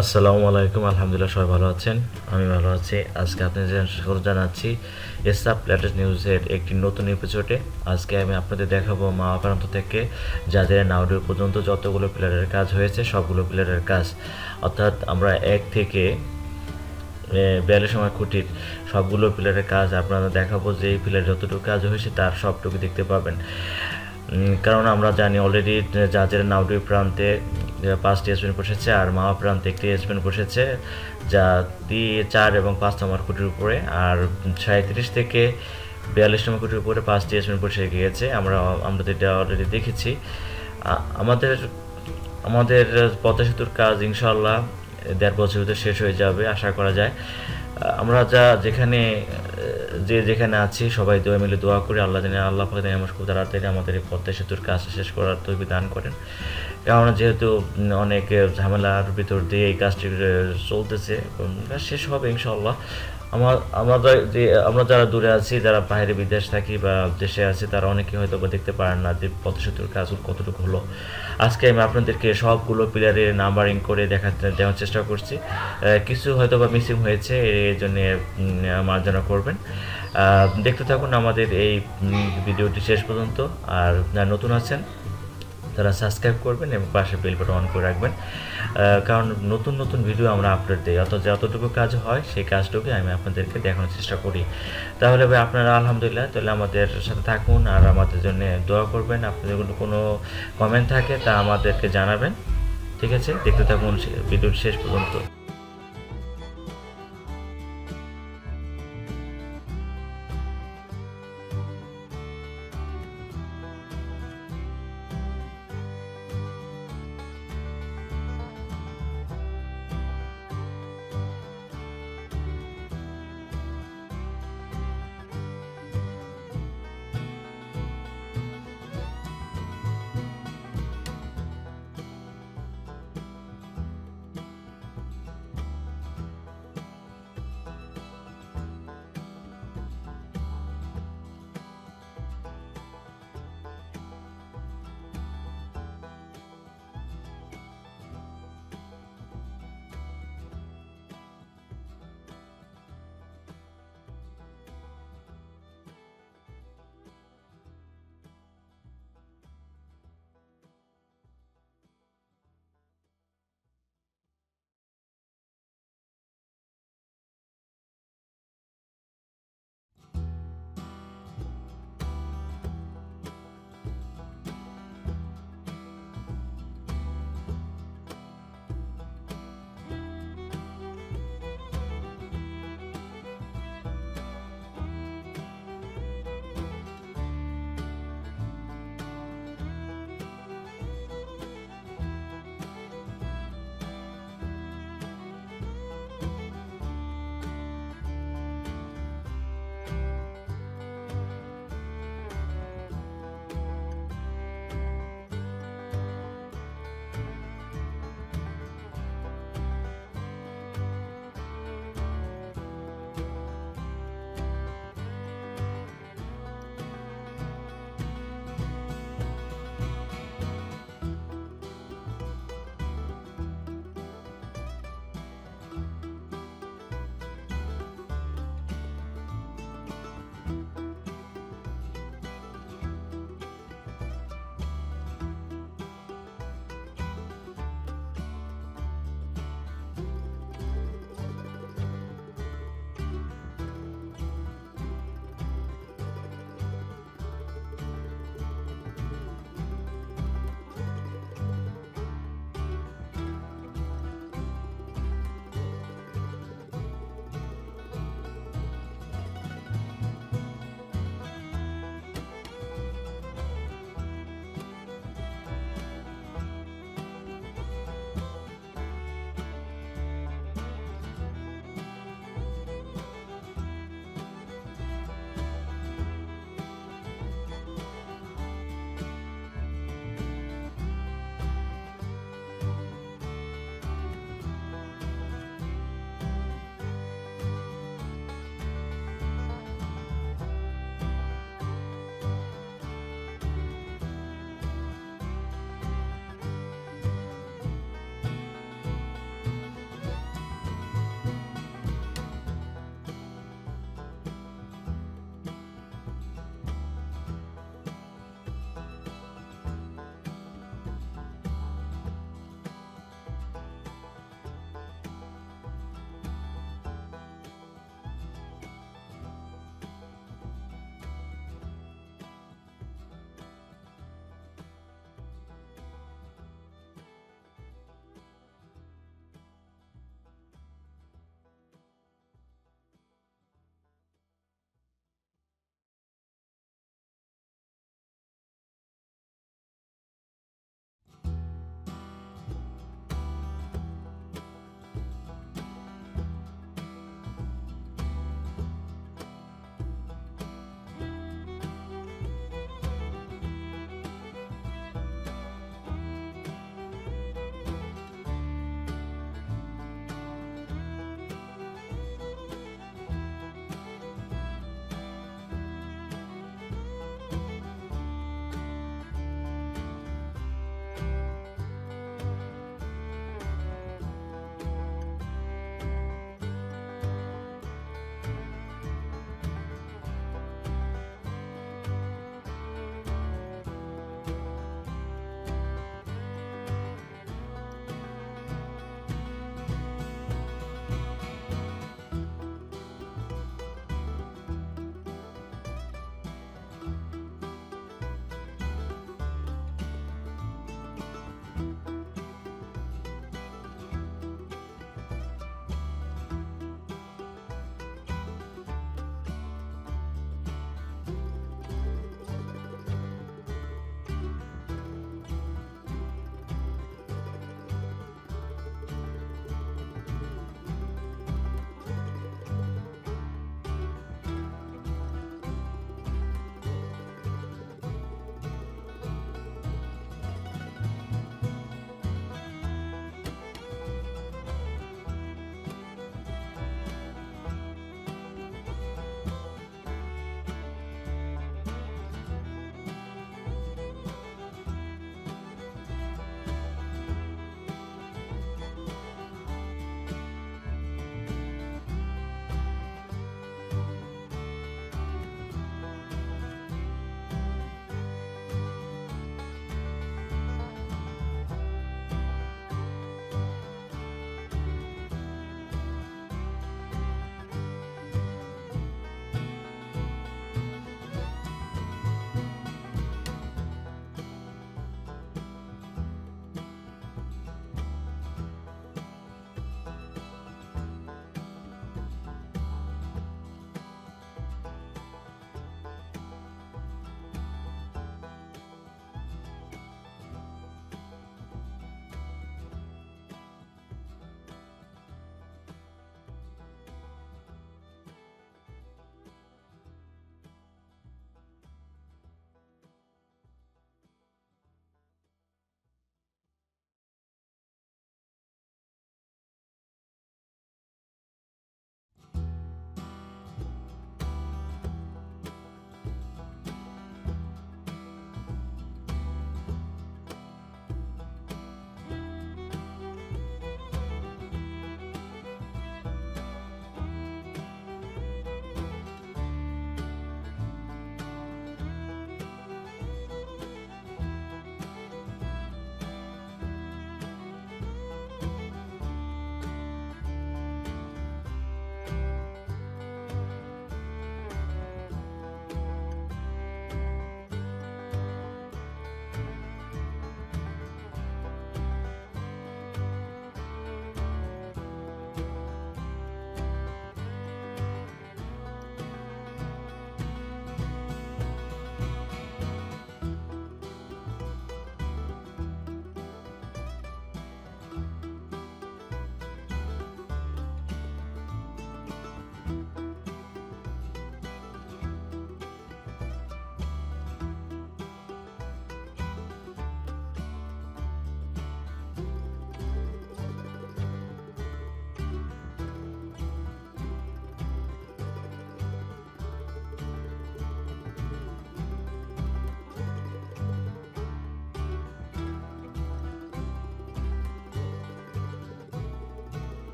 আসসালামু আলাইকুম, আলহামদুলিল্লাহ, সবাই ভালো আছেন? আমি ভালো আছি। আজকে আপনাদের স্বাগত জানাচ্ছি, এসআপ লেটেস্ট নিউজের একটি নতুন এপিসোডে আজকে আমি আপনাদের দেখাবো মা প্রান্ত থেকে, যাদের নাউডুর পর্যন্ত যতগুলো প্লেয়ারের কাজ হয়েছে, সবগুলো প্লেয়ারের কাজ। অর্থাৎ আমরা এক থেকে বিয়াল্লিশ সময় খুঁটির সবগুলো প্লেয়ারের কাজ আপনারা দেখাবো যে এই প্লেয়ার যতটুকু কাজ হয়েছে, তার সবটুকু দেখতে পাবেন। কারণ আমরা জানি অলরেডি জাজের নাউডুই প্রান্তে পাঁচটি এসপেন বসেছে আর মাওয়া প্রান্তে একটি এসপেন বসেছে, যা চার এবং পাঁচ নম্বর কোটির উপরে, আর সাঁত্রিশ থেকে বিয়াল্লিশ নম্বর কোটির উপরে পাঁচটি এসপেন বসে গিয়েছে। আমরা আমরা এটা অলরেডি দেখেছি। আমাদের আমাদের পদ্মা সেতুর কাজ ইনশাল্লাহ দেড় বছর ভিতরে শেষ হয়ে যাবে, আশা করা যায়। আমরা যা যেখানে যে যেখানে আছি, সবাই দোয়া মিলে দোয়া করি। আল্লাহ জানে আল্লাহ পাক আমার খুব তাড়াতাড়ি আমাদের এই পদ্মা সেতুর কাজ শেষ করার তৈরি দান করেন। কারণ যেহেতু অনেক ঝামেলার ভিতর দিয়ে এই কাজটি চলতেছে শেষ হবে ইনশাল্লাহ আমার, আমরা যে, আমরা যারা দূরে আছি, যারা বাইরে বিদেশ থাকি বা দেশে আছি, তারা অনেকে হয়তো বা দেখতে পারেন না যে পথসেতুর কাজ কতটুকু হলো। আজকে আমি আপনাদেরকে সবগুলো প্লেয়ারের নাম্বারিং করে দেখাতে দেওয়ার চেষ্টা করছি। কিছু হয়তো বা মিসিং হয়েছে, এই জন্য মার্জনা করবেন। দেখতে থাকুন আমাদের এই ভিডিওটি শেষ পর্যন্ত। আর নতুন আছেন তারা সাবস্ক্রাইব করবেন এবং পাশে বেল বাটন অন করে রাখবেন। কারণ নতুন নতুন ভিডিও আমরা আপলোড দিই। অত যতটুকু কাজ হয়, সেই কাজটুকুই আমি আপনাদেরকে দেখানোর চেষ্টা করি। তাহলে ভাই, আপনারা আলহামদুলিল্লাহ, তাহলে আমাদের সাথে থাকুন আর আমাদের জন্য দোয়া করবেন। আপনাদের কোনো কমেন্ট থাকে, তা আমাদেরকে জানাবেন। ঠিক আছে? দেখতে থাকুন ভিডিওর শেষ পর্যন্ত।